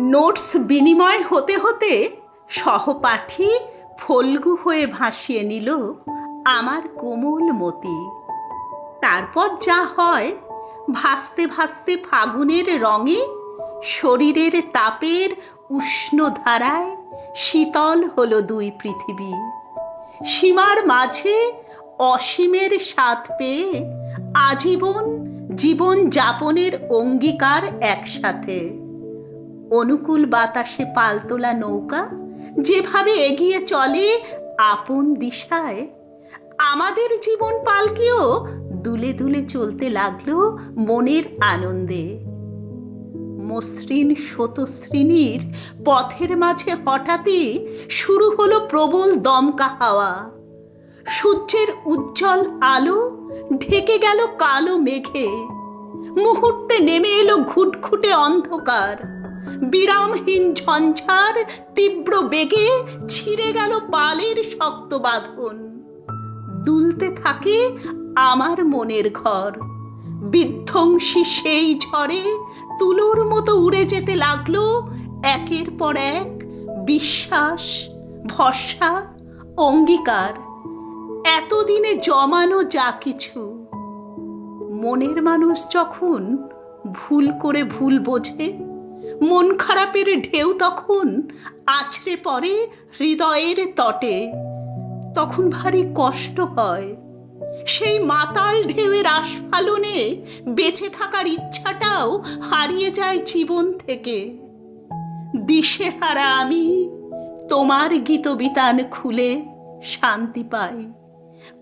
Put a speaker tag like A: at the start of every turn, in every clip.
A: Notes বিনিময় হতে হতে সহপাঠী ফলগু হয়ে ভাসিয়ে নিল আমার কোমল মতি। তারপর যা হয়, ভাসতে ভাসতে ফাগুনের রঙে শরীরের তাপের উষ্ণ ধারায় শীতল হলো দুই পৃথিবী। সীমার মাঝে অসীমের স্বাদ পেয়ে আজীবন জীবন যাপনের অঙ্গীকার একসাথে। অনুকূল বাতাসে পালতোলা নৌকা, যেভাবে এগিয়ে চলে আপন দিশায়। আমাদের জীবন পালকিও দুলে দুলে চলতে লাগল মনের আনন্দে। মসৃণ শতশ্রেণীর পথের মাঝে হঠাৎই শুরু হলো প্রবল দমকা হাওয়া। সূর্যের উজ্জ্বল আলো ঢেকে গেল কালো মেঘে। মুহূর্তে নেমে এলো ঘুটঘুটে অন্ধকার। বিরামহীন ঝঞ্ঝার তীব্র বেগে ছিঁড়ে গেল পালের শক্ত বাঁধন। দুলতে থাকে আমার মনের ঘর। বিধ্বংসী সেই ঝড়ে তুলোর মতো উড়ে যেতে লাগল একের পর এক বিশ্বাস, ভরসা, অঙ্গীকার। এতদিনে জমানো যা কিছু। মনের মানুষ যখন ভুল করে ভুল বোঝে মন খারাপের ঢেউ তখন আছড়ে পড়ে হৃদয়ের তটে। তখন ভারী কষ্ট হয়। সেই মাতাল ঢেউয়ের আস্ফালনে বেঁচে থাকার ইচ্ছাটাও হারিয়ে যায় জীবন থেকে। দিশেহারা আমি তোমার গীতবিতান খুলে শান্তি পাই।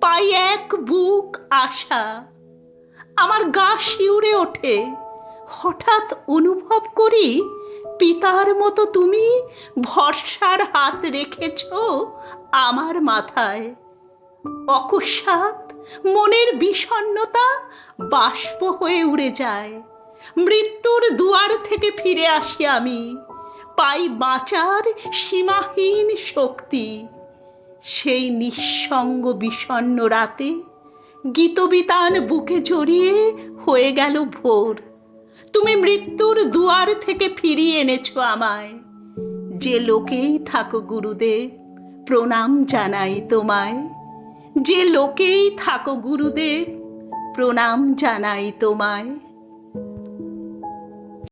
A: পাই এক বুক আশা। আমার গা শিউরে ওঠে। হঠাৎ অনুভব করি পিতার মতো তুমি ভরসার হাত রেখেছ আমার মাথায়। অকস্মাৎ মনের বিষণ্ণতা বাষ্প হয়ে উড়ে যায়। মৃত্যুর দুয়ার থেকে ফিরে আসি আমি। পাই বাঁচার সীমাহীন শক্তি। সেই নিঃসঙ্গ বিষণ্ণ রাতে গীতবিতান বুকে জড়িয়ে হয়ে গেল ভোর। তুমি মৃত্যুর দুয়ার থেকে ফিরিয়ে এনেছ আমায়। যে লোকেই থাকো গুরুদেব, প্রণাম জানাই তোমায়। যে লোকেই থাকো গুরুদেব, প্রণাম জানাই তোমায়।